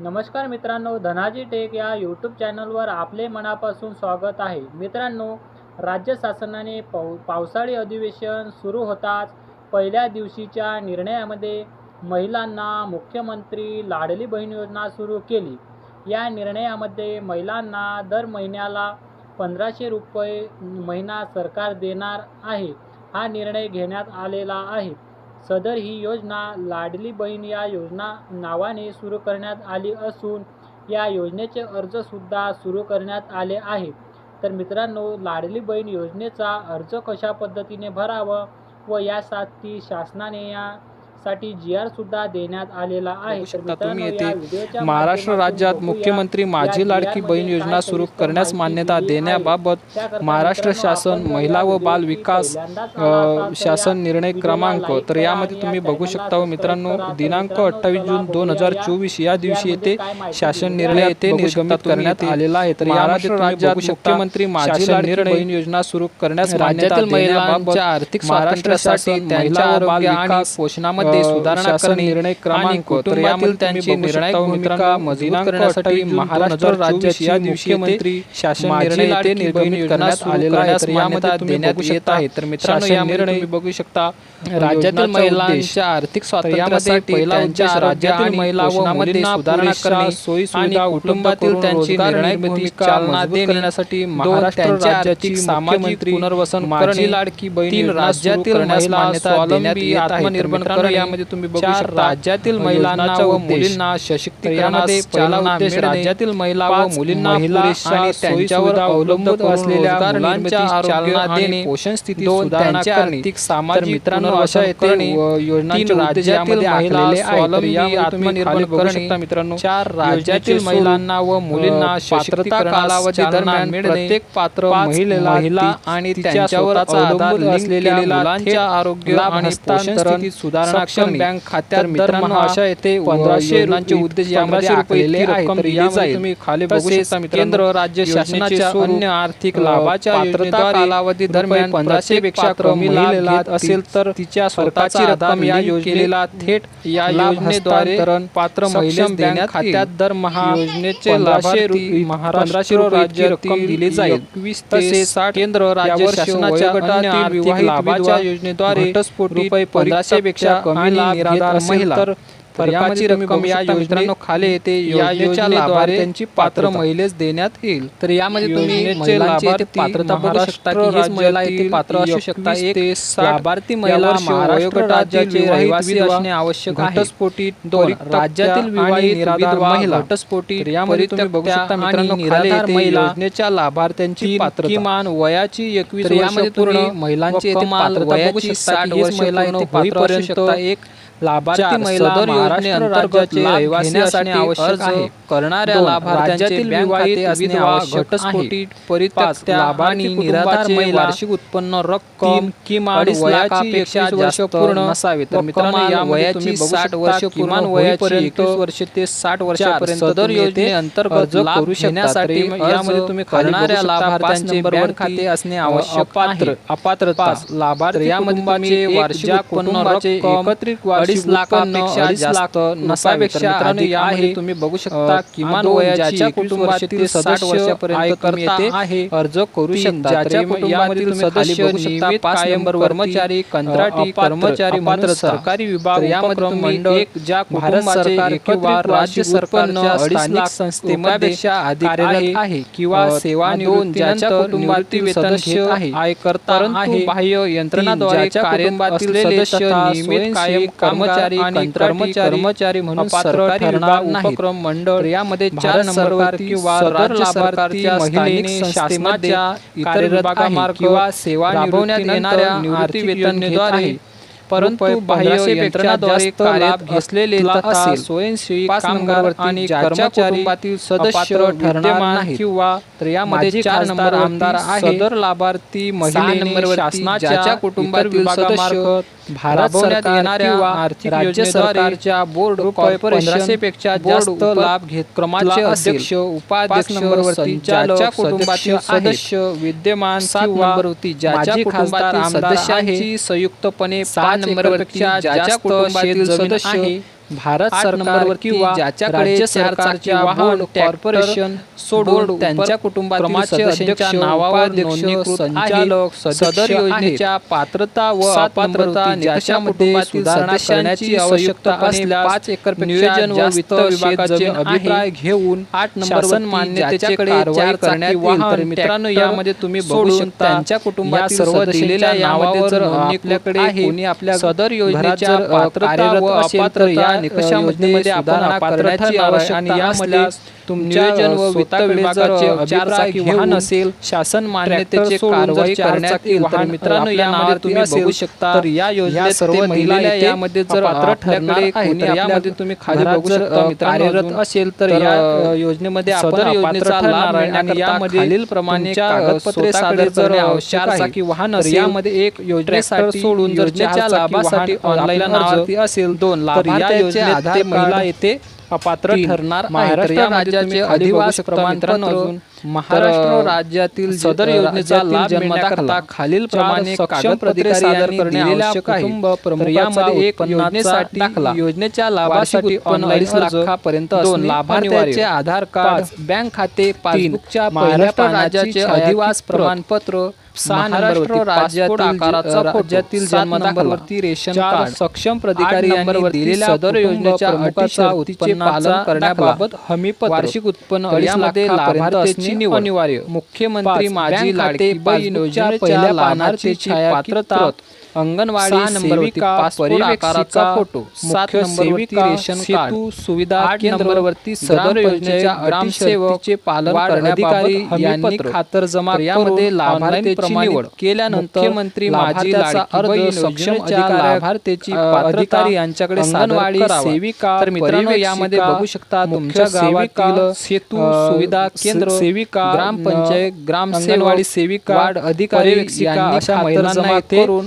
नमस्कार मित्रांनो धनाजी टेक या यूट्यूब चॅनलवर आपले मनापासून स्वागत आहे. मित्रांनो राज्य शासनाने पाऊ पावसाळी अधिवेशन सुरू होताच पहिल्या दिवशीच्या निर्णयामध्ये महिलांना मुख्यमंत्री लाडली बहीण योजना सुरू केली. या निर्णयामध्ये महिलांना दर महिन्याला पंधराशे रुपये महिना सरकार देणार आहे. हा निर्णय घेण्यात आलेला आहे. सदर ही योजना लाडली बहीण या योजना नावाने सुरू करण्यात आली असून या योजनेचे अर्जसुद्धा सुरू करण्यात आले आहे. तर मित्रांनो लाडली बहीण योजनेचा अर्ज कशा पद्धतीने भरावं व यासाठी शासनाने या यासाठी जी आर सुद्धा देण्यात आलेला आहे शकता तुम्ही येथे महाराष्ट्र राज्यात बघूया मुख्यमंत्री माझी लाडकी बहीण योजना सुरू करण्यास मान्यता. देण्याबाबत महाराष्ट्र शासन महिला व बाल विकास शासन निर्णय क्रमांक तर यामध्ये तुम्ही बघू शकता मित्रांनो दिनांक अठ्ठावीस जून दोन हजार चोवीस या दिवशी येथे शासन निर्णय. येथे निर्गमित करण्यात आलेला आहे तर यामध्ये राज्यात मुख्यमंत्री माझी लाडकी बहीण योजना सुरू करण्यास राज्यातील महिलांच्या आर्थिक स्वातंत्र्यासाठी त्यांच्या आरोग्य आणि पोषणामध्ये सुधारणा करणे निर्णय क्रमांक तर यामध्ये त्यांची निर्णायक भूमिका मजबूत करण्यासाठी महाराष्ट्र राज्याची या दिवशी मंत्री शासन निर्णय ते निर्गमित करण्यात आलेला आहे. तर यामध्ये देण्यात येत आहे. तर मित्रांनो या निर्णय बघू शकता राज्यातील महिलांच्या आर्थिक स्वातंत्र्यासाठी पहिला उद्देश राज्यातील महिला व मुलींना सुधारणा करणे सोयी सुविधा कुटुंबातील त्यांची निर्णायक भूमिका चालना देण्यासाठी महाराष्ट्र राज्याची सामाजिक पुनर्वसन करणे लाडकी बहीण राज्यातील महिला स्वावलंबी आत्मनिर्भर करणे यामध्ये तुम्ही बघू शकता राज्यातील महिलांना व मुलींना सशक्तीकरणामध्ये पहिला उद्देश राज्यातील महिला व मुलींना आणि त्यांच्यावर अवलंबून असलेल्या मुलांच्या चालना देणे पोषण स्थिती सुधारणा आर्थिक सामाजिक मित्रांनो अशा येथे योजनांचे राज्यातील महिला स्वावलंबी आत्मनिर्भर करणे मित्रांनो. चार राज्यातील महिलांना व मुलींना पात्रता कालावधी दरम्यान प्रत्येक पात्र महिलेला महिला आणि त्यांच्यावर अवलंबून असलेल्या मुलांच्या आरोग्य आणि पोषण सुधारणा करणे बँक खात्यात मित्रांनो अशा येथे पंधराशे रुपयांचे उद्देश यामध्ये आखलेले आहे तर यामध्ये तुम्ही खाली बघू शकता केंद्र राज्य शासनाच्या अन्य आर्थिक लाभाच्या पात्रता कालावधी दरम्यान पंधराशे पेक्षा कमी महिलेला असेल तर तिच्या स्वतःची रक्कम या योजनेला थेट या योजनेद्वारे पात्र महिलेस देण्यात खात्यात दरमहा योजनेचे लाभार्थी पंधराशे रुपयाची रक्कम दिली जाईल. एकवीस ते साठ केंद्र राज्य शासनाच्या गटातील विवाहित लाभाच्या योजनेद्वारे रुपये पंधराशे पेक्षा कमी निराधार महिला फरकाची रक्कम या योजनेनो खाली येते या योजनेद्वारे त्यांची पात्र महिलेस देण्यात येईल. तर यामध्ये तुम्ही पात्रता बघू शकता की हीच महिला येथे पात्र असू शकता. एक ते लाभार्थी महिला महाराष्ट्र राज्याचे रहिवासी असणे आवश्यक आहे. घटस्फोटी दोन राज्यातील विवाहित निराधार महिला. घटस्फोटी यामध्ये तुम्ही बघू शकता मित्रांनो निराधार महिला योजनेच्या लाभार्थ्यांची पात्रता. किमान वयाची एकवीस यामध्ये पूर्ण महिलांची पात्रता बघू शकता महिला येथे पात्र असू शकता. एक लाभार्थी महिला महाराष्ट्र रहिवासी आवश्यक आहे करणाऱ्या लाभार्थ्यांचे विवाहित विधवा घटस्फोटी परित्यक्त लाभार्थी निराधार महिला वार्षिक उत्पन्न रक्कम किमान वयाची पेक्षा जास्त पूर्ण नसावे. तर मित्रांनो या वयाची साठ वर्ष किमान वयाची एकवीस वर्ष ते साठ वर्षापर्यंत सदर योजने अंतर्गत लाभ करू शकण्यासाठी यामध्ये तुम्ही करणाऱ्या लाभार्थ्यांचे बरोबर खाते असणे आवश्यक आहे. अपात्रता. लाभार्थी यामध्ये वार्षिक उत्पन्न रक्कम एकत्रित अडीच लाखापेक्षा जास्त नसापेक्षा तुम्ही बघू शकता किमान वयाच्या कुटुंबातील साठ वर्षापर्यंत आहे. अर्ज करू शकता. ज्याच्या कुटुंबातील सदस्य नियमित कायम कर्मचारी कंत्राटी कर्मचारी म्हणून सरकारी विभाग यामध्ये मंडळ एक ज्या भारत सरकार किंवा राज्य सरकारच्या अडीच लाख कार्यरत आहे. किंवा सेवा ज्याच्या कुटुंबातील घेत आहे. आयकर्ता आहे. बाह्य यंत्रणाद्वारे असलेले सदस्य नियमित कायम कर्मचारी आणि कर्मचारी म्हणून सरकारी उपक्रम मंडळ यामध्ये चार नंबर किंवा राज्य सरकारच्या महिलेने शासनाच्या इतर किंवा सेवा राबवण्यात येणाऱ्या निवृत्ती वेतनाद्वारे परंतु बाह्य यंत्रणाद्वारे लाभ घेतलेले तथा स्वयंसेवी कामगार आणि कर्मचारी सदस्य ठरणार नाही किंवा तर यामध्ये चार नंबर आमदार आहे. सदर लाभार्थी महिलेने शासनाच्या कुटुंबातील सदस्य भारत सरकार आर्थिक राज्य सरकारच्या बोर्ड कॉर्पोरेशनपेक्षा जास्त लाभ घेत क्रमाचे अध्यक्ष उपाध्यक्ष कुटुंबातील सदस्य विद्यमान सात नंबरवरती ज्याच्या कुटुंबातील सदस्यांची संयुक्तपणे पाच नंबरवरच्या ज्याच्या कुटुंबातील सदस्य भारत सरकारवर किंवा ज्याच्याकडे सरकारच्या वाहन कॉर्पोरेशन सोडून त्यांच्या कुटुंबातील अध्यक्ष नावावर सदर योजनेच्या पात्रता व अपात्रता निकषामध्ये आवश्यकता पाच एकर नियोजन व वित्त विभागाचे अभिप्राय घेऊन आठ नंबर सन मान्यतेच्याकडे करण्यात येईल. मित्रांनो यामध्ये तुम्ही बघू शकता त्यांच्या कुटुंबात सर्व दिलेल्या नावावर आपल्याकडे आपल्या सदर योजनेच्या पात्रता व आणि कशा योजनेमध्ये आणि यामध्ये नियोजन व वित्त विभागाचे उपचार वाहन असेल शासन मान्यतेचे कारवाई करण्यात येईल तर मित्रांनो यामध्ये तुम्ही बघू शकता तर या योजनेत सर्व महिला यामध्ये जर पात्र ठरणार आहे तर यामध्ये तुम्ही खाली बघू शकता कार्यरत असेल तर या योजनेमध्ये आपण योजनेचा लाभ आणि यामध्ये खालील प्रमाणे कागदपत्रे सादर करणे आवश्यक आहे. वाहन असेल यामध्ये एक योजनेसाठी सोडून जर लाभासाठी ऑनलाईन असेल दोन लाभ या आधार महिला येथे अपात्र ठरणार महाराष्ट्र राज्याचे अधिवास प्रमाणपत्र महाराष्ट्र राज्यातील सदर योजनेचा लाभ खालील प्रमाणे सादर करणे आवश्यक आहे. एक योजनेसाठी योजनेच्या लाभासाठी लाखापर्यंत लाभार्थ्याचे आधार कार्ड बँक खाते पासबुकच्या महाराष्ट्र राज्याचे अधिवास प्रमाणपत्र राज्यातील सक्षम सदर योजनेच्या करण्याबाबत वार्षिक उत्पन्न अडीच करणे अनिवार्य. मुख्यमंत्री माझी लाडकी योजनेच्या पहिल्या पानाची पात्रता अंगणवाडी नंबर परिवेक्षिका फोटो सात नंबरवरती रेशन कार्ड सुविधा आठ नंबरवरती सदर योजनेच्या ग्रामसेवकचे पालन करण्याधिकारी यांनी खातर जमा यामध्ये लाभार्थ्याची निवड केल्यानंतर मंत्री माझी अर्ज सक्षम लाभार्थ्याची पात्रता यांच्याकडे अंगणवाडी सेविका तर मित्रांनो यामध्ये बघू शकता तुमच्या गावातील सेतू सुविधा केंद्र सेविका ग्रामपंचायत ग्रामसेवक सेविका अधिकारी अशा महिलांना करून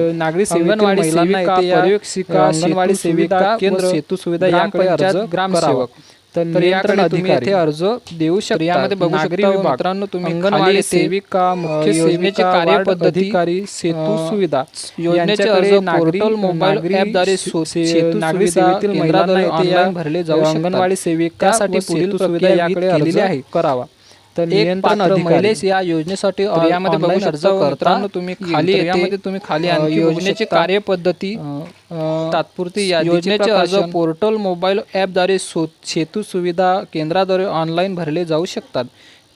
नागरी अंगणवाडी सेविका अंगणवाडी सेविका केंद्र सेतू सुविधा या अर्ज ग्रामसेवक. तर याकडे तुम्ही अर्ज देऊ शकता. यामध्ये बघू शकता मित्रांनो तुम्ही अंगणवाडी सेविका मुख्य सेवेची अधिकारी सेतू सुविधा योजनेचे अर्ज पोर्टल मोबाईल द्वारे नागरी सेवेतील भरले जाऊ अंगणवाडी सेविकासाठी पुढील सुविधा याकडे अर्ज आहे. करावा. तर नियंत्रण महिलेस या योजनेसाठी यामध्ये बघू शकता करताना तुम्ही खाली यामध्ये तुम्ही खाली आणि योजनेची कार्यपद्धती तात्पुरती या योजनेचे अर्ज पोर्टल मोबाईल ॲपद्वारे सेतू सुविधा केंद्राद्वारे ऑनलाईन भरले जाऊ शकतात.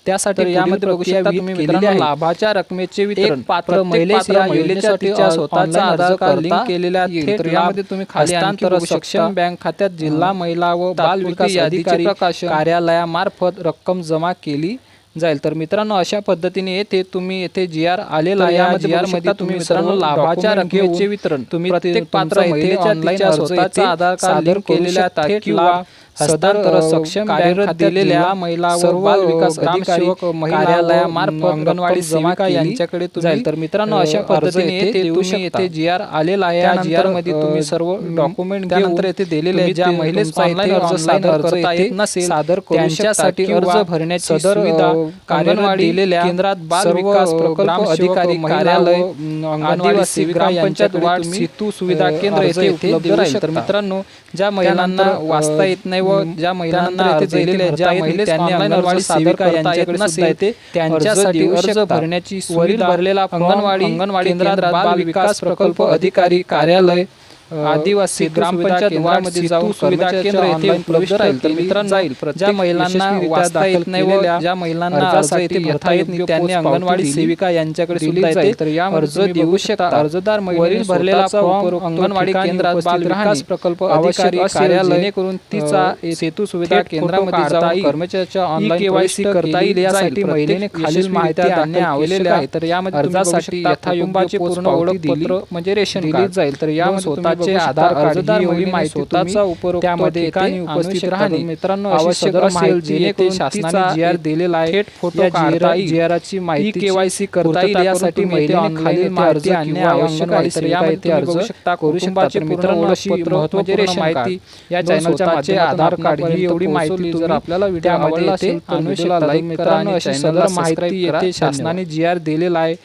त्यासाठी यामध्ये बघू शकता तुम्ही मित्रांनो लाभाच्या रकमेचे वितरण. पात्र महिलेस या योजनेसाठी स्वतःचा आधार कार्ड लिंक केलेल्या तर यामध्ये तुम्ही खाली अंतर सक्षम बँक खात्यात जिल्हा महिला व बाल विकास अधिकारी प्रकाशन. कार्यालयामार्फत रक्कम जमा केली जाईल. तर मित्रांनो अशा पद्धतीने येथे तुम्ही येथे जी आर आलेला या जी आरमध्ये तुम्ही मित्रांनो लाभाच्या रकमेचे वितरण. तुम्ही प्रत्येक पात्र महिलेच्या स्वतःचा आधार कार्ड लिंक केलेल्या थेट लाभ हस्तांतर सक्षम कार्यरत दिलेल्या महिला सर्व बाल विकास ग्रामसेवक कार्यालयामार्फत अंगणवाडी सेविका यांच्याकडे जाईल. तर मित्रांनो अशा पद्धतीने येथे तुम्ही येथे जी आर आलेला आहे. जी आरमध्ये तुम्ही सर्व डॉक्युमेंट त्यानंतर येथे दिलेले आहे ज्या महिलेस ऑनलाईन अर्ज सादर करता येत नसेल सादर त्यांच्यासाठी अर्ज भरण्याची सदर सुविधा अंगणवाडी दिलेल्या केंद्रात बाल विकास प्रकल्प अधिकारी कार्यालय अंगणवाडी सेविका यांच्यात वाढ सेतू सुविधा केंद्र येथे उपलब्ध राहील. तर मित्रांनो ज्या महिलांना वाचता येत नाही व ज्या महिलांना अर्ज दिलेले ज्या महिलेस अंगणवाडी सेविका यांच्याकडे सुद्धा येते त्यांच्यासाठी अर्ज भरण्याची सुविधा भरलेला अंगणवाडी अंगणवाडी इंद्रा बाल विकास प्रकल्प अधिकारी कार्यालय आदिवासी ग्रामपंचायत वार्डामध्ये जाऊन सुविधा केंद्र येथे उपलब्ध राहील तर मित्रांनो ज्या महिलांना नाही ज्या महिलांना अर्ज येथे भरता येत नाही त्यांनी अंगणवाडी सेविका यांच्याकडे सुविधा येते तर या अर्ज देऊ शकता. अर्जदार वरील भरलेला फॉर्म अंगणवाडी केंद्रात बालविकास प्रकल्प अधिकारी कार्यालय करून तिचा सेतू सुविधा केंद्रामध्ये जाऊन कर्मचाऱ्याच्या ऑनलाईन केवायसी करता येईल यासाठी महिलेने खालील माहिती आणणे आवश्यक आहे. तर यामध्ये अर्जासाठी यथायोग्याचे पूर्ण ओळखपत्र म्हणजे रेशन कार्ड जाईल तर यामध्ये स्वतःचे आधार कार्ड ही एवढी माहिती स्वतःचा उपरोक्त त्यामध्ये ठिकाणी उपस्थित राहणे मित्रांनो आवश्यक असेल जेणेकरून शासनाने जी आर दिलेला आहे थेट फोटो काढता जी आरची माहिती केवायसी करता येईल यासाठी महिलांनी खालील माहिती आणणे आवश्यक आहे तर यामध्ये अर्ज शकता करू शकता. तर मित्रांनो अशी महत्त्वपूर्ण माहिती या चॅनलच्या माध्यमातून आधार कार्ड ही एवढी माहिती जर आपल्याला व्हिडिओ आवडला असेल तर व्हिडिओला लाईक करा आणि सदर माहिती येते शासनाने जी आर दिलेला आहे.